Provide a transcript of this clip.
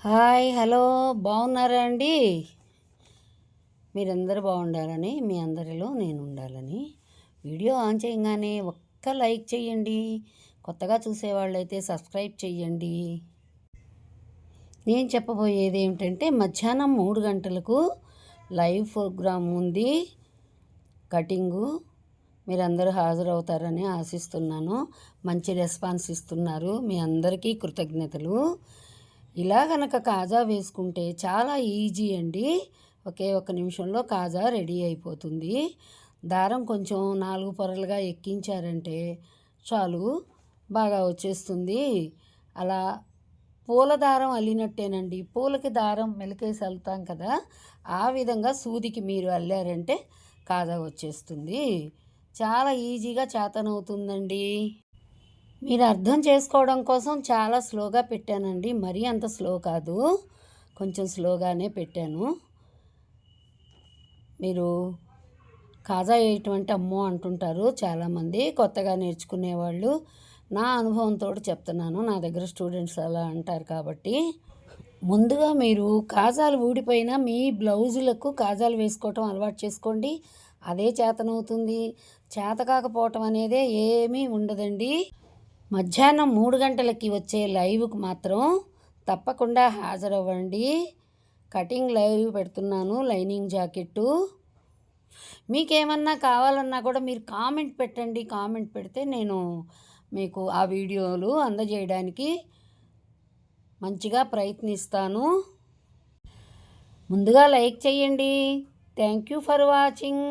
Hi hello. బాగున్నారా అండి? మీరందరూ బాగుండాలని మీ అందరిలో నేను ఉండాలని వీడియో ఆన్ చేయగానే ఒక్క లైక్ చేయండి. కొత్తగా చూసేవాళ్ళైతే సబ్స్క్రైబ్ చేయండి. నేను చెప్పబోయేది ఏమిటంటే మధ్యాహ్నం మూడు గంటలకు లైవ్ ప్రోగ్రామ్ ఉంది. కటింగు. మీరందరూ హాజరవుతారని ఆశిస్తున్నాను. మంచి రెస్పాన్స్ ఇస్తున్నారు. మీ అందరికీ కృతజ్ఞతలు. ఇలా కనుక కాజా వేసుకుంటే చాలా ఈజీ అండి. ఒకే ఒక నిమిషంలో కాజా రెడీ అయిపోతుంది. దారం కొంచెం నాలుగు పొరలుగా ఎక్కించారంటే చాలు బాగా వచ్చేస్తుంది. అలా పూల దారం అల్లినట్టేనండి. పూలకి దారం మెలికేసి అల్లుతాం కదా ఆ విధంగా సూదికి మీరు అల్లారంటే కాజా వచ్చేస్తుంది. చాలా ఈజీగా చేతనవుతుందండి. మీరు అర్థం చేసుకోవడం కోసం చాలా స్లోగా పెట్టానండి. మరీ అంత స్లో కాదు. కొంచెం స్లోగానే పెట్టాను. మీరు కాజా వేయటం అమ్మో అంటుంటారు చాలామంది. కొత్తగా నేర్చుకునేవాళ్ళు. నా అనుభవంతో చెప్తున్నాను. నా దగ్గర స్టూడెంట్స్ అలా అంటారు కాబట్టి. ముందుగా మీరు కాజాలు ఊడిపోయినా మీ బ్లౌజులకు కాజాలు వేసుకోవటం అలవాటు చేసుకోండి. అదే చేతనవుతుంది. చేత కాకపోవటం అనేదే ఏమీ ఉండదండి. మధ్యాహ్నం మూడు గంటలకి వచ్చే లైవ్కు మాత్రం తప్పకుండా హాజరవ్వండి. కటింగ్ లైవ్ పెడుతున్నాను లైనింగ్ జాకెట్టు. మీకేమన్నా కావాలన్నా కూడా మీరు కామెంట్ పెట్టండి. కామెంట్ పెడితే నేను మీకు ఆ వీడియోలు అందజేయడానికి మంచిగా ప్రయత్నిస్తాను. ముందుగా లైక్ చేయండి. Thank you for watching.